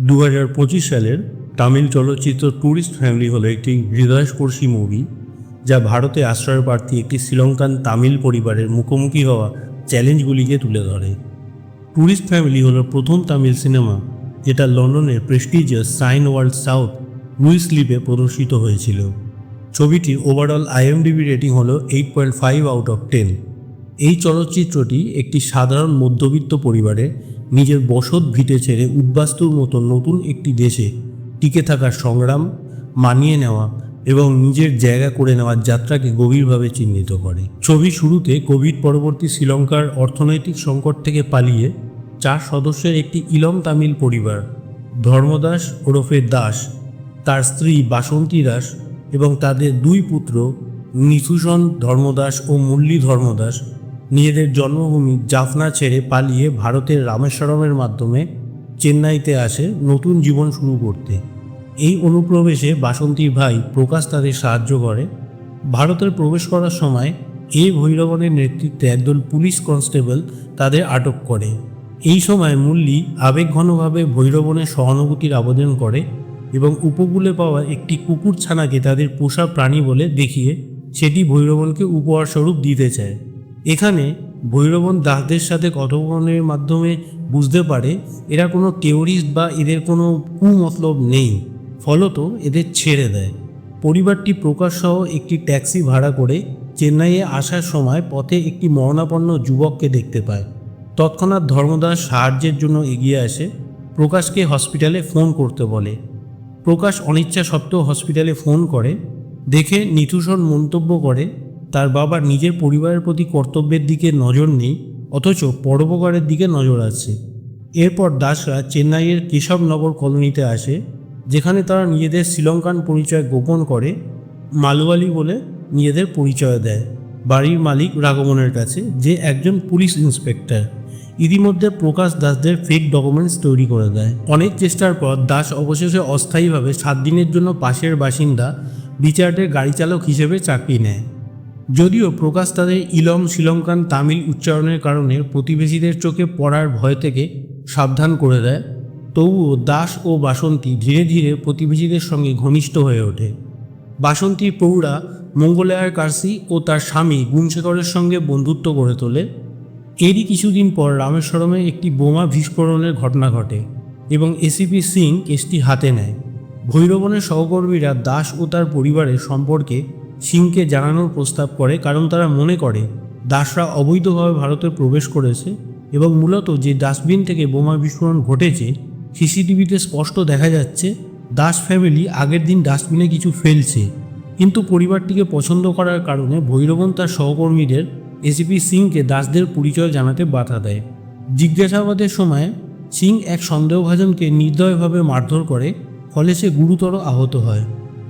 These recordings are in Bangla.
দু হাজার পঁচিশ সালের তামিল চলচ্চিত্র ট্যুরিস্ট ফ্যামিলি হলো একটি হৃদয়স্পর্শী মুভি যা ভারতে আশ্রয় প্রার্থী একটি শ্রীলঙ্কান তামিল পরিবারের মুখোমুখি হওয়া চ্যালেঞ্জগুলিকে তুলে ধরে। ট্যুরিস্ট ফ্যামিলি হলো প্রথম তামিল সিনেমা যেটা লন্ডনের প্রেস্টিজিয়াস সাইন ওয়ার্ল্ড সাউথ লুইস লিপে প্রদর্শিত হয়েছিল। ছবিটির ওভারঅল আইএমডিবি রেটিং হলো eight point five out of ten এই চলচ্চিত্রটি একটি সাধারণ মধ্যবিত্ত পরিবারে নিজের বসত ভিটে ছেড়ে উদ্বাস্তুর মতো নতুন একটি দেশে টিকে থাকার সংগ্রাম মানিয়ে নেওয়া এবং নিজের জায়গা করে নেওয়ার যাত্রাকে গভীরভাবে চিহ্নিত করে। ছবি শুরুতে কোভিড পরবর্তী শ্রীলঙ্কার অর্থনৈতিক সংকট থেকে পালিয়ে চার সদস্যের একটি ইলম তামিল পরিবার, ধর্মদাস ওরফে দাস, তার স্ত্রী বাসন্তী দাস এবং তাদের দুই পুত্র নিথুষণ ধর্মদাস ও মুরলী ধর্মদাস নিজেদের জন্মভূমি জাফনা ছেড়ে পালিয়ে ভারতের রামেশ্বরমের মাধ্যমে চেন্নাইতে আসে নতুন জীবন শুরু করতে। এই অনুপ্রবেশে বাসন্তীর ভাই প্রকাশ তাদের সাহায্য করে। ভারতের প্রবেশ করার সময় এ ভৈরবনের নেতৃত্বে একদল পুলিশ কনস্টেবল তাদের আটক করে। এই সময় মুল্লি আবেগঘনভাবে ভৈরবনের সহানুভূতির আবেদন করে এবং উপকূলে পাওয়া একটি কুকুর ছানাকে তাদের পোষা প্রাণী বলে দেখিয়ে সেটি ভৈরবনকে উপহার স্বরূপ দিতে চায়। এখানে ভৈরবন দাসদের সাথে কথোপকথনের মাধ্যমে বুঝতে পারে এরা কোনো টেরোরিস্ট বা এদের কোনো কুমতলব নেই। ফলত এদের ছেড়ে দেয়। পরিবারটি প্রকাশ সহ একটি ট্যাক্সি ভাড়া করে চেন্নাইয়ে আসার সময় পথে একটি মরণাপন্ন যুবককে দেখতে পায়। তৎক্ষণাৎ ধর্মদাস সাহায্যের জন্য এগিয়ে আসে। প্রকাশকে হসপিটালে ফোন করতে বলে। প্রকাশ অনিচ্ছা সত্ত্বেও হসপিটালে ফোন করে। দেখে নিতুষণ মন্তব্য করে তার বাবা নিজের পরিবারের প্রতি কর্তব্যের দিকে নজর নেই, অথচ পরোপকারের দিকে নজর আছে। এরপর দাসরা চেন্নাইয়ের কেশবনগর কলোনিতে আসে, যেখানে তারা নিজেদের শ্রীলঙ্কান পরিচয় গোপন করে মালওয়ালি বলে নিজেদের পরিচয় দেয়। বাড়ির মালিক রাগমনের কাছে, যে একজন পুলিশ ইন্সপেক্টর। ইতিমধ্যে প্রকাশ দাসদের ফেক ডকুমেন্টস তৈরি করে দেয়। অনেক চেষ্টার পর দাস অবশেষে অস্থায়ীভাবে সাত দিনের জন্য পাশের বাসিন্দা রিচার্ডের গাড়ি চালক হিসেবে চাকরি নেয়। যদিও প্রকাশ তাদের ইলম, শ্রীলঙ্কান, তামিল উচ্চারণের কারণে প্রতিবেশীদের চোখে পড়ার ভয় থেকে সাবধান করে দেয়, তবুও দাস ও বাসন্তী ধীরে ধীরে প্রতিবেশীদের সঙ্গে ঘনিষ্ঠ হয়ে ওঠে। বাসন্তী প্রৌঢ়া মঙ্গলায়ার কার্সি ও তার স্বামী গুণশেখরের সঙ্গে বন্ধুত্ব গড়ে তোলে। এরই কিছুদিন পর রামেশ্বরমে একটি বোমা বিস্ফোরণের ঘটনা ঘটে এবং এসিপি সিং কেসটি হাতে নেয়। ভৈরবনের সহকর্মীরা দাস ও তার পরিবারের সম্পর্কে সিংকে জানানোর প্রস্তাব করে কারণ তারা মনে করে, দাসরা অবৈধভাবে ভারতে প্রবেশ করেছে এবং মূলত যে ডাস্টবিন থেকে বোমা বিস্ফোরণ ঘটেছে, সিসিটিভিতে স্পষ্ট দেখা যাচ্ছে দাস ফ্যামিলি আগের দিন ডাস্টবিনে কিছু ফেলছে। কিন্তু পরিবারটিকে পছন্দ করার কারণে ভৈরবন তার সহকর্মীদের এসিপি সিংকে দাসদের পরিচয় জানাতে বাধা দেয়। জিজ্ঞাসাবাদের সময় সিং এক সন্দেহভাজনকে নির্দয়ভাবে মারধর করে, ফলে সে গুরুতর আহত হয়।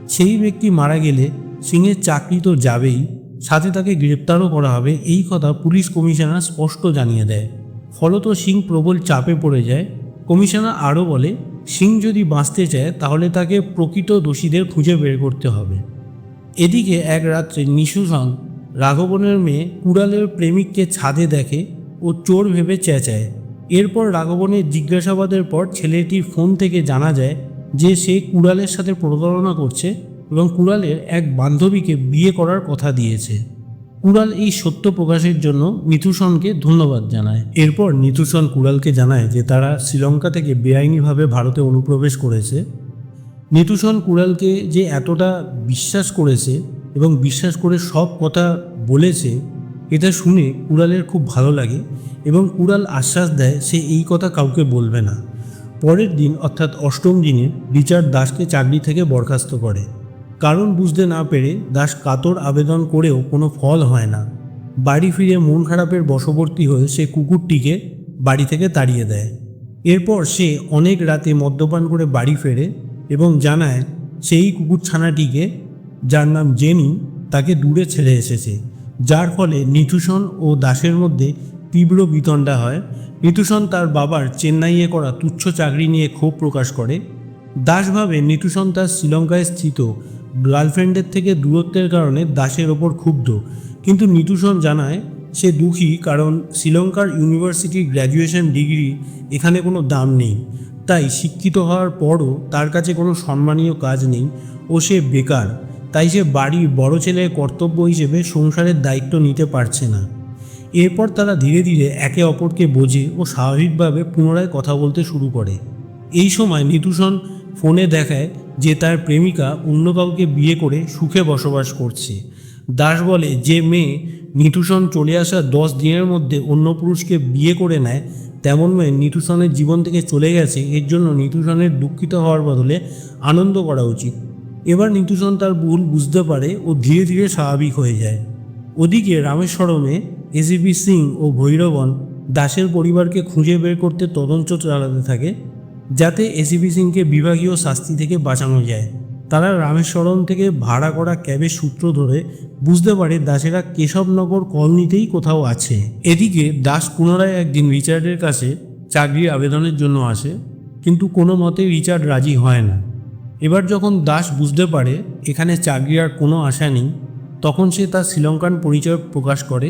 সেই ব্যক্তি মারা গেলে সিংয়ের চাকরি তো যাবেই, সাথে তাকে গ্রেপ্তারও করা হবে, এই কথা পুলিশ কমিশনার স্পষ্ট জানিয়ে দেয়। ফলত সিং প্রবল চাপে পড়ে যায়। কমিশনার আরও বলে, সিং যদি বাঁচতে চায়, তাহলে তাকে প্রকৃত দোষীদের খুঁজে বের করতে হবে। এদিকে এক রাত্রে নিশুসং রাঘবনের মেয়ে কুড়ালের প্রেমিককে ছাদে দেখে ও চোর ভেবে চেঁচায়। এরপর রাঘবনের জিজ্ঞাসাবাদের পর ছেলেটির ফোন থেকে জানা যায় যে সে কুড়ালের সাথে প্রতারণা করছে এবং কুড়ালের এক বান্ধবীকে বিয়ে করার কথা দিয়েছে। কুড়াল এই সত্য প্রকাশের জন্য মিথুসনকে ধন্যবাদ জানায়। এরপর নিতুসন কুড়ালকে জানায় যে তারা শ্রীলঙ্কা থেকে বেআইনিভাবে ভারতে অনুপ্রবেশ করেছে। নিতুসন কুড়ালকে যে এতটা বিশ্বাস করেছে এবং বিশ্বাস করে সব কথা বলেছে, এটা শুনে কুড়ালের খুব ভালো লাগে এবং কুড়াল আশ্বাস দেয় সে এই কথা কাউকে বলবে না। পরের দিন অর্থাৎ অষ্টম দিনে রিচার্ড দাসকে চাকরি থেকে বরখাস্ত করে। কারণ বুঝতে না পেরে দাস কাতর আবেদন করেও কোনো ফল হয় না। বাড়ি ফিরে মন খারাপের বশবর্তী হয়ে সে কুকুরটিকে বাড়ি থেকে তাড়িয়ে দেয়। এরপর সে অনেক রাতে মদ্যপান করে বাড়ি ফেরে এবং জানায় সেই কুকুর ছানাটিকে যার নাম জেনি, তাকে দূরে ছেড়ে এসেছে, যার ফলে নিথুষণ ও দাসের মধ্যে তীব্র বিতণ্ডা হয়। নিতুষণ তার বাবার চেন্নাইয়ে করা তুচ্ছ চাকরি নিয়ে ক্ষোভ প্রকাশ করে। দাস ভাবে নিতুষণ তার শ্রীলঙ্কায় স্থিত গার্লফ্রেন্ডের থেকে দূরত্বের কারণে দাসের ওপর ক্ষুব্ধ। কিন্তু নিতুষণ জানায়, সে দুঃখী কারণ শ্রীলঙ্কার ইউনিভার্সিটির গ্র্যাজুয়েশন ডিগ্রি এখানে কোনো দাম নেই। তাই শিক্ষিত হওয়ার পরও তার কাছে কোনো সম্মানীয় কাজ নেই ও সে বেকার। তাই সে বাড়ির বড় ছেলের কর্তব্য হিসেবে সংসারের দায়িত্ব নিতে পারছে না। এরপর তারা ধীরে ধীরে একে অপরকে বোঝে ও স্বাভাবিকভাবে পুনরায় কথা বলতে শুরু করে। এই সময় নিতুষণ ফোনে দেখায় যে তার প্রেমিকা অন্য কাউকে বিয়ে করে সুখে বসবাস করছে। দাস বলে, যে মেয়ে নিতুষণ চলে আসা দশ দিনের মধ্যে অন্য পুরুষকে বিয়ে করে নেয়, তেমন মেয়ে নিতুষণের জীবন থেকে চলে গেছে, এর জন্য নিতুষণের দুঃখিত হওয়ার বদলে আনন্দ করা উচিত। এবার নিতুষণ তার ভুল বুঝতে পারে ও ধীরে ধীরে স্বাভাবিক হয়ে যায়। ওদিকে রামেশ্বরমে এসিপি সিং ও ভৈরবন দাসের পরিবারকে খুঁজে বের করতে তদন্ত চালাতে থাকে। যাতে এসিপি সিংকে বিভাগীয় শাস্তি থেকে বাঁচানো যায়। তারা রামেশ্বরম থেকে ভাড়া করা ক্যাবের সূত্র ধরে বুঝতে পারে দাসেরা কেশবনগর কলোনিতেই কোথাও আছে। এদিকে দাস পুনরায় একদিন রিচার্ডের কাছে চাকরির আবেদনের জন্য আসে, কিন্তু কোনো মতে রিচার্ড রাজি হয় না। এবার যখন দাস বুঝতে পারে এখানে চাকরি আর কোনো আশা নেই, তখন সে তার শ্রীলঙ্কান পরিচয় প্রকাশ করে।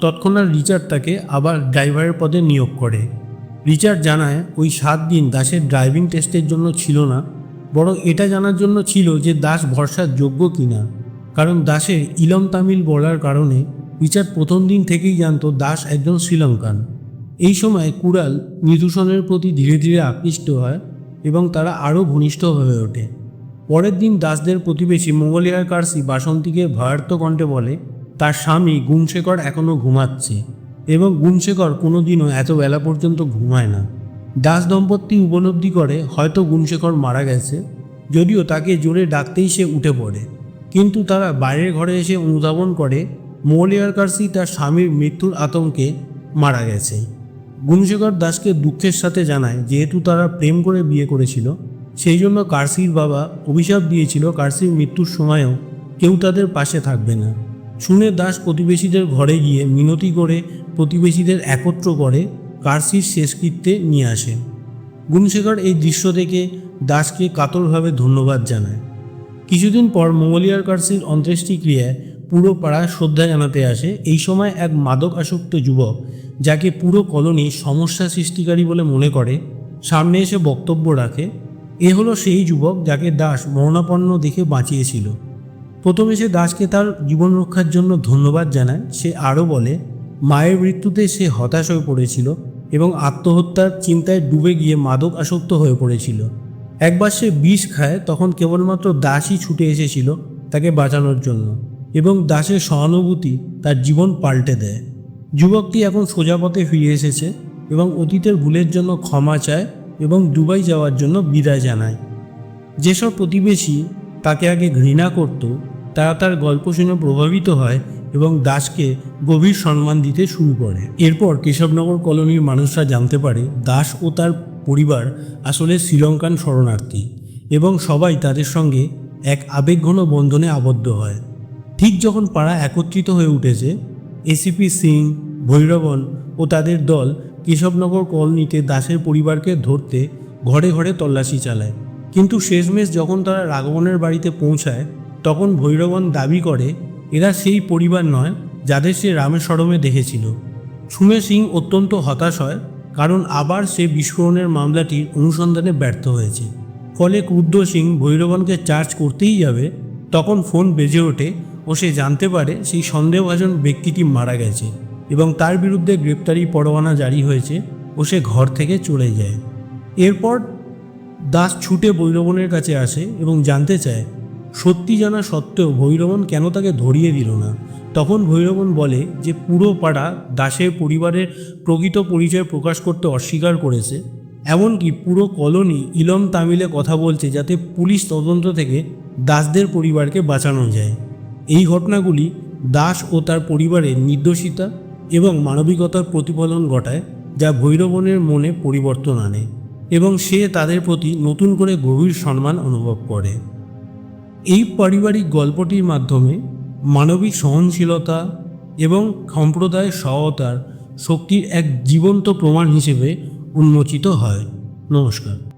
তৎক্ষণাৎ রিচার্ড তাকে আবার ড্রাইভারের পদে নিয়োগ করে। রিচার্ড জানায়, ওই সাত দিন দাসের ড্রাইভিং টেস্টের জন্য ছিল না, বরং এটা জানার জন্য ছিল যে দাস ভরসার যোগ্য কিনা। কারণ দাসের ইলম তামিল বলার কারণে রিচার্ড প্রথম দিন থেকেই জানত দাস একজন শ্রীলঙ্কান। এই সময় কুড়াল নিদূষণের প্রতি ধীরে ধীরে আকৃষ্ট হয় এবং তারা আরও ঘনিষ্ঠ হয়ে ওঠে। পরের দিন দাসদের প্রতিবেশী মোগলিয়ার কার্সি বাসন্তীকে ভয়ার্থ কণ্ঠে বলে, তার স্বামী গুণশেখর এখনও ঘুমাচ্ছে। এবং গুণশেখর কোনো দিনও এত বেলা পর্যন্ত ঘুমায় না। দাস দম্পতি উপলব্ধি করে হয়তো গুণশেখর মারা গেছে, যদিও তাকে জোরে ডাকতেই সে উঠে পড়ে। কিন্তু তারা বাইরের ঘরে এসে অনুধাবন করে মৌলিয়ার কার্সি তার স্বামীর মৃত্যুর আতঙ্কে মারা গেছে। গুণশেখর দাসকে দুঃখের সাথে জানায়, যেহেতু তারা প্রেম করে বিয়ে করেছিল, সেই জন্য কার্সির বাবা অভিশাপ দিয়েছিল কার্সির মৃত্যুর সময়ও কেউ তাদের পাশে থাকবে না। শুনে দাস প্রতিবেশীদের ঘরে গিয়ে মিনতি করে প্রতিবেশীদের একত্র করে কার্সির শেষকৃত্যে নিয়ে আসে। গুণশেখর এই দৃশ্য দেখে দাসকে কাতরভাবে ধন্যবাদ জানায়। কিছুদিন পর মঙ্গলিয়ার কার্সির অন্ত্যেষ্টিক্রিয়ায় পুরো পাড়ায় শ্রদ্ধা জানাতে আসে। এই সময় এক মাদক আসক্ত যুবক, যাকে পুরো কলোনি সমস্যা সৃষ্টিকারী বলে মনে করে, সামনে এসে বক্তব্য রাখে। এ হলো সেই যুবক যাকে দাস মরণাপন্ন দেখে বাঁচিয়েছিল। প্রথমে সে দাসকে তার জীবন রক্ষার জন্য ধন্যবাদ জানায়। সে আরও বলে মায়ের মৃত্যুতে সে হতাশ হয়ে পড়েছিল এবং আত্মহত্যার চিন্তায় ডুবে গিয়ে মাদক আসক্ত হয়ে পড়েছিল। একবার সে বিষ খায়, তখন কেবলমাত্র দাসই ছুটে এসেছিল তাকে বাঁচানোর জন্য এবং দাসের সহানুভূতি তার জীবন পাল্টে দেয়। যুবকটি এখন সোজা পথে ফিরে এসেছে এবং অতীতের ভুলের জন্য ক্ষমা চায় এবং দুবাই যাওয়ার জন্য বিদায় জানায়। যেসব প্রতিবেশী তাকে আগে ঘৃণা করত, তারা তার গল্প শুনে প্রভাবিত হয় এবং দাসকে গভীর সম্মান দিতে শুরু করে। এরপর কেশবনগর কলোনির মানুষরা জানতে পারে, দাস ও তার পরিবার আসলে শ্রীলঙ্কান শরণার্থী এবং সবাই তাদের সঙ্গে এক আবেগঘন বন্ধনে আবদ্ধ হয়। ঠিক যখন পাড়া একত্রিত হয়ে উঠেছে এসিপি সিং, ভৈরবন ও তাদের দল কেশবনগর কলোনিতে দাসের পরিবারকে ধরতে ঘরে ঘরে তল্লাশি চালায়। কিন্তু শেষমেশ যখন তারা রাঘবনের বাড়িতে পৌঁছায়, তখন ভৈরবন দাবি করে এরা সেই পরিবার নয় যাদের সে রামেশ্বরমে দেখেছিল। সুমে সিং অত্যন্ত হতাশ হয়, কারণ আবার সে বিস্ফোরণের মামলাটির অনুসন্ধানে ব্যর্থ হয়েছে। ফলে ক্রুদ্ধ সিং ভৈরবনকে চার্জ করতেই যাবে, তখন ফোন বেজে ওঠে ও সে জানতে পারে সেই সন্দেহভাজন ব্যক্তিটি মারা গেছে এবং তার বিরুদ্ধে গ্রেপ্তারি পরোয়ানা জারি হয়েছে ও সে ঘর থেকে চলে যায়। এরপর দাস ছুটে ভৈরবনের কাছে আসে এবং জানতে চায় সত্যি জানা সত্ত্বেও ভৈরবন কেন তাকে ধরিয়ে দিল না? তখন ভৈরবন বলে যে পুরো পাড়া দাসের পরিবারের প্রকৃত পরিচয় প্রকাশ করতে অস্বীকার করেছে। এমনকি পুরো কলোনি ইলম তামিলে কথা বলছে যাতে পুলিশ তদন্ত থেকে দাসদের পরিবারকে বাঁচানো যায়। এই ঘটনাগুলি দাস ও তার পরিবারের নির্দোষিতা এবং মানবিকতার প্রতিফলন ঘটায়, যা ভৈরবনের মনে পরিবর্তন আনে এবং সে তাদের প্রতি নতুন করে গভীর সম্মান অনুভব করে। এই পারিবারিক গল্পটির মাধ্যমে মানবিক সহনশীলতা এবং সম্প্রদায় সহতার শক্তির এক জীবন্ত প্রমাণ হিসেবে উন্মোচিত হয়। নমস্কার।